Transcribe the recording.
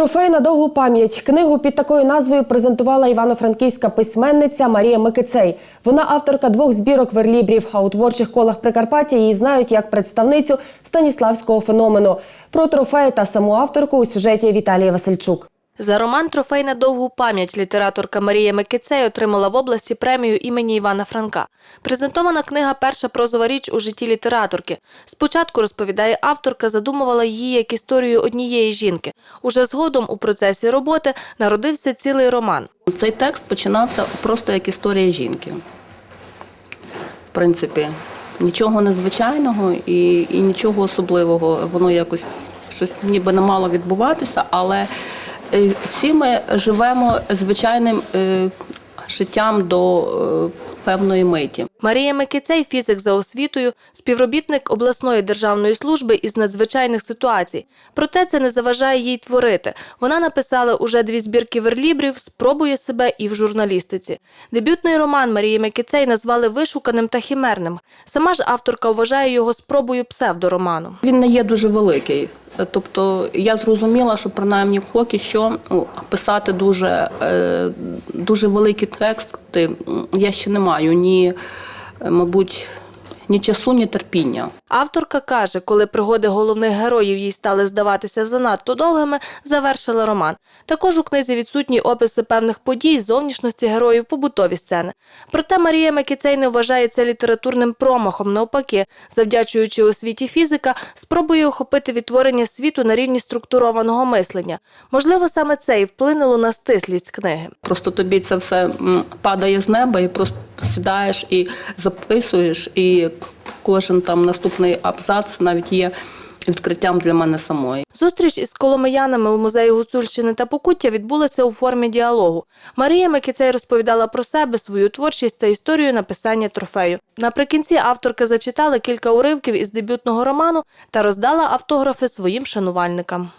Трофей на довгу пам'ять. Книгу під такою назвою презентувала івано-франківська письменниця Марія Микицей. Вона авторка двох збірок верлібрів, а у творчих колах Прикарпаття її знають як представницю станіславського феномену. Про трофей та саму авторку у сюжеті Віталія Васильчук. За роман Трофей на довгу пам'ять літераторка Марія Микицей отримала в області премію імені Івана Франка. Презентована книга перша прозова річ у житті літераторки. Спочатку, розповідає авторка, задумувала її як історію однієї жінки. Уже згодом у процесі роботи народився цілий роман. Цей текст починався просто як історія жінки. В принципі, нічого незвичайного і, і нічого особливого. Воно якось щось ніби не мало відбуватися, але всі ми живемо звичайним е, життям до е, певної миті. Марія Микицей, фізик за освітою, співробітник обласної державної служби із надзвичайних ситуацій. Проте це не заважає їй творити. Вона написала уже дві збірки верлібрів, спробує себе і в журналістиці. Дебютний роман Марії Микицей назвали вишуканим та хімерним. Сама ж авторка вважає його спробою псевдороману. Він не є дуже великий. Е, Тобто я зрозуміла, що принаймні поки що ну, писати дуже, е, дуже великі тексти я ще не маю ні, е, мабуть, ні часу, ні терпіння. Авторка каже, коли пригоди головних героїв їй стали здаватися занадто довгими, завершила роман. Також у книзі відсутні описи певних подій, зовнішності героїв, побутові сцени. Проте Марія Микіцей не вважає це літературним промахом. Навпаки, завдячуючи освіті фізика, спробує охопити відтворення світу на рівні структурованого мислення. Можливо, саме це і вплинуло на стислість книги. Просто тобі це все падає з неба і просто сідаєш і записуєш, і кожен там наступний абзац навіть є відкриттям для мене самої. Зустріч із коломиянами у музеї Гуцульщини та Покуття відбулася у формі діалогу. Марія Микіцей розповідала про себе, свою творчість та історію написання трофею. Наприкінці авторка зачитала кілька уривків із дебютного роману та роздала автографи своїм шанувальникам.